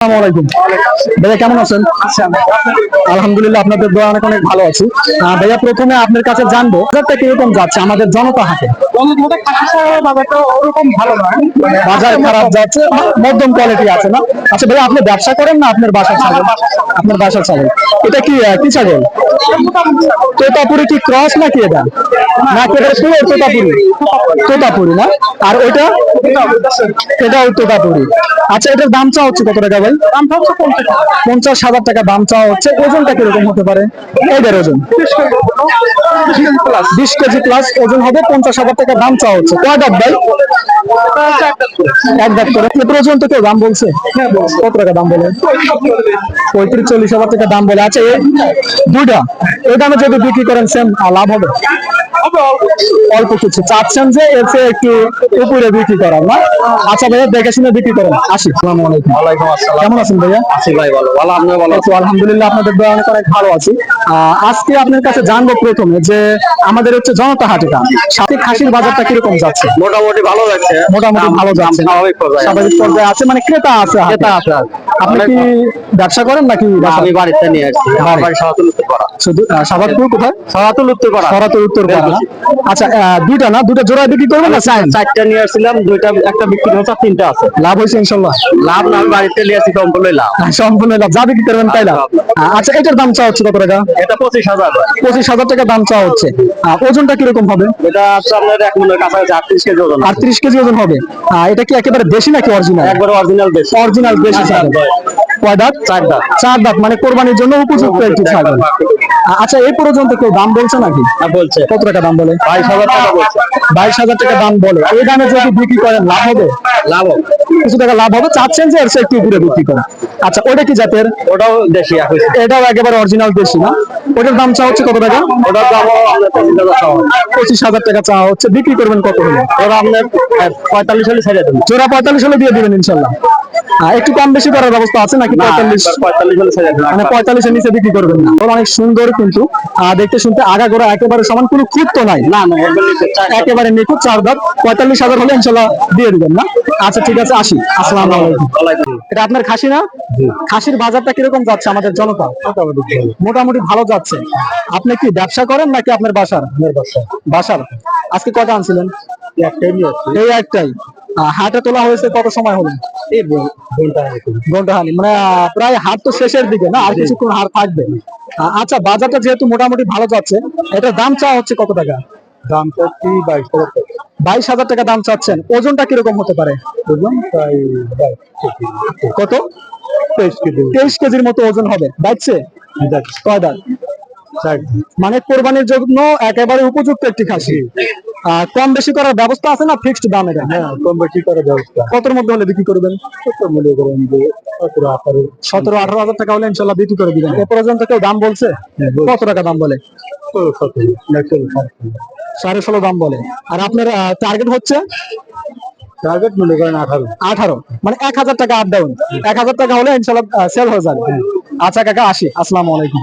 আলাইকুম। ভাইয়া, কেমন আছেন? আলহামদুলিল্লাহ, আপনাদের দোয়া অনেক অনেক ভালো আছি। ভাইয়া, প্রথমে আপনার কাছে জানব কীরকম যাচ্ছে আমাদের জনতা নয় বাজার খারাপ যাচ্ছে মধ্যম কোয়ালিটি আছে না? আচ্ছা ভাইয়া আপনি ব্যবসা করেন না আপনার বাসার ছাগল? আপনার বাসার ছাগল। এটা কি কি ছাগল? তোতাপুরি কি ক্রস নাকি এটা? নাকি এটা পিওর তোতাপুরি তোতাপুরি? না? আর ওইটা? এটাও তোতাপুরি। আচ্ছা এটার দাম চা হচ্ছে কত টাকা ভাই? পঞ্চাশ হাজার। টাকা দাম চা হচ্ছে। ওজনটা কীরকম হতে পারে? এইটার ওজন। বিশ কেজি। প্লাস ওজন হবে পঞ্চাশ হাজার টাকা দাম চাওয়া হচ্ছে। কয় দাঁত ভাই এক দাঁত করে। এ পর্যন্ত কেউ দাম বলছে? কত টাকা দাম বলে? পঁয়ত্রিশ, চল্লিশ হাজার টাকা দাম বলে। আচ্ছা দুইটা। এই দামে যদি বিক্রি করেন, সেম লাভ হবে। অল্প কিছু চাচ্ছেন যে এর চেয়ে একটু উপরে বিক্রি করার না? আচ্ছা ভাইয়া দেখে শুনে বিক্রি করেন। আসি আসসালামু আলাইকুম। ওয়ালাইকুম আসসালাম। কেমন আছেন ভাইয়া? আছি ভাই ভালো। ভালো আপনি ভালো তো আলহামদুলিল্লাহ আপনাদের দোয়া অনেক অনেক ভালো আছি। আজকে আপনার কাছে জানব প্রথমে যে আমাদের হচ্ছে জনতা হাটিটা সাথে খাসির বাজারটা কীরকম যাচ্ছে? মোটামুটি ভালো যাচ্ছে। মোটামুটি ভালো যাচ্ছে। স্বাভাবিক পর্যায়ে। আছে মানে ক্রেতা আছে। ক্রেতা আছে আপনি কি ব্যবসা করেন নাকি আমি বাড়িতে নিয়ে আসছি। আমার বাড়ি সারাতুল উত্তর করা শুধু আহ, কোথায়? সারাতুল উত্তর করা সরাতুর উত্তর পাড়া না? আচ্ছা দুইটা না? দুইটা জোড়া বিক্রি করবেন না চারটা নিয়ে আসছিলাম দুইটা একটা বিক্রি হচ্ছে তিনটা আছে। লাভ হয়েছে ইনশাল্লাহ। লাভ না আমি বাড়িতে নিয়ে আসছি সম্পূর্ণ লাভ। সম্পূর্ণ লাভ। যা বিক্রি করবেন তাই লাভ। আচ্ছা এটার দাম চাওয়া হচ্ছে কত টাকা? এটা পঁচিশ হাজার। পঁচিশ হাজার টাকা দাম চাওয়া হচ্ছে। ওজনটা কীরকম হবে? এটা হচ্ছে আপনার এক কাছাকাছি আটত্রিশ কেজি ওজন আটত্রিশ কেজি ওজন হবে। এটা কি একেবারে দেশি নাকি অরিজিনাল? একবার অরিজিনাল বেশ অরিজিনাল দাঁত চার দাঁত। চার দাঁত। মানে কোরবানির জন্য উপযুক্ত একটি ছাগল। আচ্ছা এই পর্যন্ত কেউ দাম বলছে নাকি? হ্যাঁ, বলছে। কত টাকা দাম বলে? বাইশ হাজার টাকা বলছে। বাইশ হাজার টাকা দাম বলে। এই দামে যদি বিক্রি করেন লাভ হবে? লাভ হবে। কিছু টাকা লাভ হবে? চাচ্ছেন যে এর একটু উপরে বিক্রি করেন আচ্ছা ওটা কি জাতের? ওটাও দেশি এটাও একেবারে অরিজিনাল দেশি না? ওটার দাম চা হচ্ছে কত টাকা? ওটার দাম পঁচিশ হাজার টাকা পঁচিশ হাজার টাকা চা হচ্ছে। বিক্রি করবেন কত হলে? ওরা আপনার পঁয়তাল্লিশ হলে ছেড়ে দেবেন জোড়া পঁয়তাল্লিশ হলে দিয়ে দিবেন ইনশাল্লাহ। একটু কম বেশি করার ব্যবস্থা আছে নাকি পঁয়তাল্লিশ? মানে পঁয়তাল্লিশের নিচে বিক্রি করবেন না। অনেক সুন্দর কিন্তু। দেখতে শুনতে আগা গোড়া একেবারে সমান কোনো খুঁত তো নাই। না না একবার নিখুঁত চার দাঁত পঁয়তাল্লিশ হাজার হলে ইনশাল্লাহ দিয়ে দিবেন না। আচ্ছা ঠিক আছে আসি। আসসালাম আলাইকুম। এটা আপনার খাসি না? খাসির বাজারটা কীরকম যাচ্ছে আমাদের জনতা? মোটামুটি ভালো। যাচ্ছে। আপনি কি ব্যবসা করেন নাকি আপনার বাসার। বাসার। আজকে কটা আনছিলেন? এই একটাই হাটে তোলা হয়েছে কত সময় হলো? মানে প্রায় হাট তো শেষের দিকে না? আর কিছুক্ষণ হাট থাকবে। আচ্ছা বাজারটা যেহেতু মোটামুটি ভালো যাচ্ছে এটার দাম চাওয়া হচ্ছে কত টাকা? দাম চাচ্ছি বাইশ হাজার টাকা। বাইশ হাজার টাকা দাম চাচ্ছেন। ওজনটা কীরকম হতে পারে? তাই কত? তেইশ কেজি। তেইশ কেজির মতো ওজন হবে। কয় দাঁত মানে কোরবানির জন্য একেবারে উপযুক্ত একটি খাসি। কম বেশি করার ব্যবস্থা আছে না ফিক্সড দাম এটা? হ্যাঁ কম বেশি করার ব্যবস্থা। কতর মধ্যে হলে বিক্রি করবেন? মনে করেন যে সতেরো আঠারো। সতেরো আঠারো হাজার টাকা হলে ইনশাল্লাহ বিক্রি করে দিবেন। এ পর্যন্ত কেউ দাম বলছে? কত টাকা দাম বলে? সাড়ে ষোলো দাম বলে। আর আপনার টার্গেট হচ্ছে? টার্গেট মনে করেন আঠারো। আঠারো। মানে এক হাজার টাকা আপ ডাউন এক হাজার টাকা হলে ইনশাল্লাহ সেল হয়ে যাবে। আচ্ছা কাকা আসি। আসসালামু আলাইকুম।